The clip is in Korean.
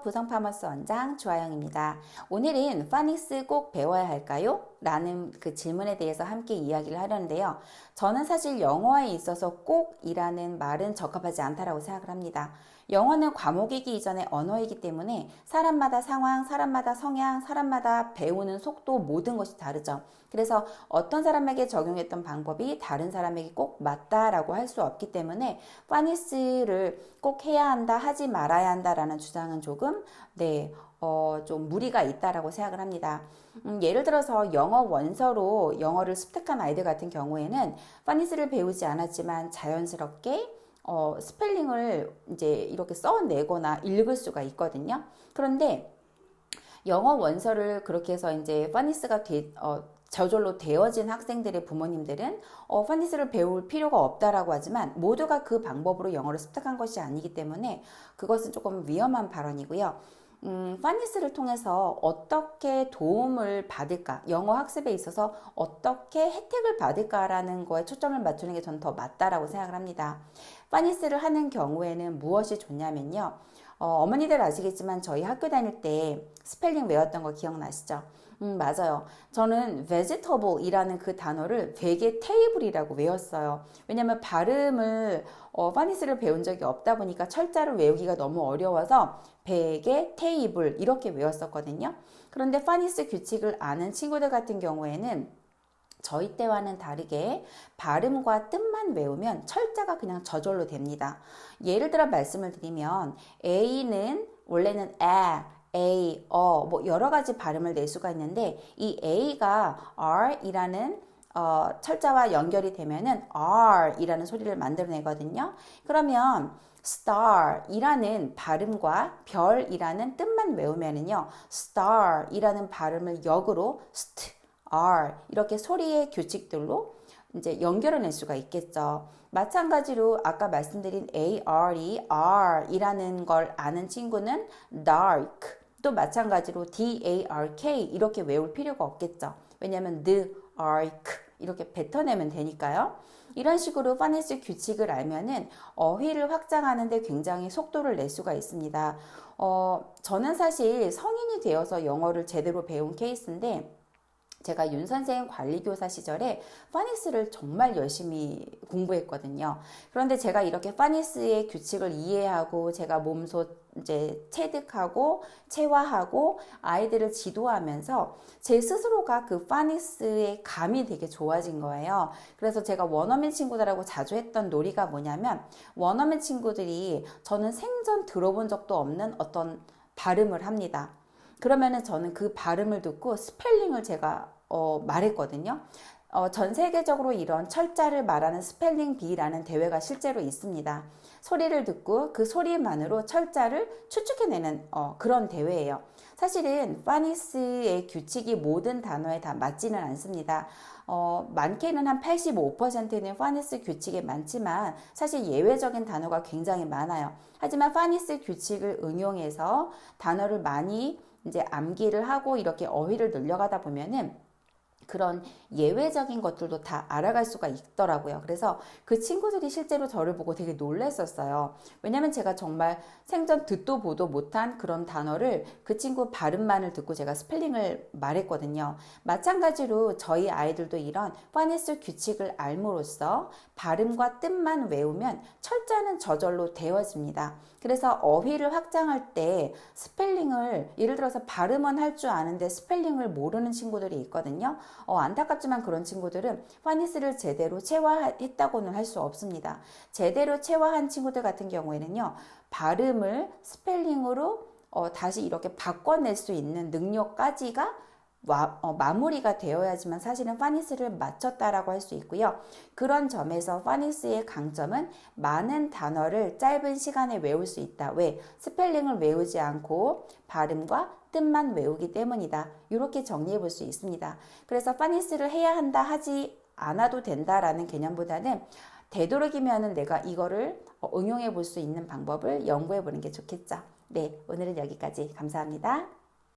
부성파머스 원장 주아영입니다. 오늘은 파닉스 꼭 배워야 할까요? 라는 그 질문에 대해서 함께 이야기를 하려는데요. 저는 사실 영어에 있어서 꼭이라는 말은 적합하지 않다라고 생각을 합니다. 영어는 과목이기 이전에 언어이기 때문에 사람마다 상황, 사람마다 성향, 사람마다 배우는 속도 모든 것이 다르죠. 그래서 어떤 사람에게 적용했던 방법이 다른 사람에게 꼭 맞다라고 할 수 없기 때문에 파니스를 꼭 해야 한다, 하지 말아야 한다라는 주장은 조금 네, 어, 좀 무리가 있다라고 생각을 합니다. 음, 예를 들어서 영어 원서로 영어를 습득한 아이들 같은 경우에는 파니스를 배우지 않았지만 자연스럽게 어, 스펠링을 이제 이렇게 써내거나 읽을 수가 있거든요. 그런데 영어 원서를 그렇게 해서 이제 파니스가 되, 어, 저절로 되어진 학생들의 부모님들은 어, 파니스를 배울 필요가 없다라고 하지만 모두가 그 방법으로 영어를 습득한 것이 아니기 때문에 그것은 조금 위험한 발언이고요. 음, 파니스를 통해서 어떻게 도움을 받을까, 영어 학습에 있어서 어떻게 혜택을 받을까라는 거에 초점을 맞추는 게 저는 더 맞다라고 생각을 합니다. 파니스를 하는 경우에는 무엇이 좋냐면요. 어, 머니들 아시겠지만 저희 학교 다닐 때 스펠링 외웠던 거 기억나시죠? 음, 맞아요. 저는 vegetable이라는 그 단어를 베개 테이블이라고 외웠어요. 왜냐면 발음을 어, 파니스를 배운 적이 없다 보니까 철자를 외우기가 너무 어려워서 베개 테이블 이렇게 외웠었거든요. 그런데 파니스 규칙을 아는 친구들 같은 경우에는 저희 때와는 다르게 발음과 뜻만 외우면 철자가 그냥 저절로 됩니다. 예를 들어 말씀을 드리면 A는 원래는 에, A, 어, 뭐 여러 가지 발음을 낼 수가 있는데 이 A가 R이라는 어, 철자와 연결이 되면은 R이라는 소리를 만들어내거든요. 그러면 star이라는 발음과 별이라는 뜻만 외우면은요, star이라는 발음을 역으로 st, r 이렇게 소리의 규칙들로 이제 연결해낼 수가 있겠죠. 마찬가지로 아까 말씀드린 AR이 R이라는 걸 아는 친구는 dark 또 마찬가지로 DARK 이렇게 외울 필요가 없겠죠. 왜냐하면 the ark 이렇게 뱉어내면 되니까요. 이런 식으로 파네스 규칙을 알면은 어휘를 확장하는데 굉장히 속도를 낼 수가 있습니다. 어, 저는 사실 성인이 되어서 영어를 제대로 배운 케이스인데 제가 윤 선생 관리교사 시절에 파니스를 정말 열심히 공부했거든요. 그런데 제가 이렇게 파니스의 규칙을 이해하고 제가 몸소 이제 체득하고 체화하고 아이들을 지도하면서 제 스스로가 그 파니스의 감이 되게 좋아진 거예요. 그래서 제가 원어민 친구들하고 자주 했던 놀이가 뭐냐면 원어민 친구들이 저는 생전 들어본 적도 없는 어떤 발음을 합니다. 그러면은 저는 그 발음을 듣고 스펠링을 제가 어, 말했거든요. 어, 전 세계적으로 이런 철자를 말하는 스펠링 비라는 대회가 실제로 있습니다. 소리를 듣고 그 소리만으로 철자를 추측해내는 어, 그런 대회예요. 사실은 파니스의 규칙이 모든 단어에 다 맞지는 않습니다. 어, 많게는 한 85%는 파니스 규칙에 많지만 사실 예외적인 단어가 굉장히 많아요. 하지만 파니스 규칙을 응용해서 단어를 많이 이제 암기를 하고 이렇게 어휘를 늘려가다 보면은 그런 예외적인 것들도 다 알아갈 수가 있더라고요. 그래서 그 친구들이 실제로 저를 보고 되게 놀랐었어요. 왜냐면 제가 정말 생전 듣도 보도 못한 그런 단어를 그 친구 발음만을 듣고 제가 스펠링을 말했거든요. 마찬가지로 저희 아이들도 이런 파니스 규칙을 알므로써 발음과 뜻만 외우면 철자는 저절로 되어집니다. 그래서 어휘를 확장할 때 스펠링을 예를 들어서 발음은 할 줄 아는데 스펠링을 모르는 친구들이 있거든요. 어, 안타깝지만 그런 친구들은 파니스를 제대로 체화했다고는 할 수 없습니다. 제대로 체화한 친구들 같은 경우에는요, 발음을 스펠링으로 어, 다시 이렇게 바꿔낼 수 있는 능력까지가 와, 어, 마무리가 되어야지만 사실은 파니스를 맞췄다라고 할 수 있고요. 그런 점에서 파니스의 강점은 많은 단어를 짧은 시간에 외울 수 있다. 왜? 스펠링을 외우지 않고 발음과 뜻만 외우기 때문이다. 이렇게 정리해 볼 수 있습니다. 그래서 파니스를 해야 한다 하지 않아도 된다라는 개념보다는 되도록이면 내가 이거를 어, 응용해 볼 수 있는 방법을 연구해 보는 게 좋겠죠. 네, 오늘은 여기까지 감사합니다.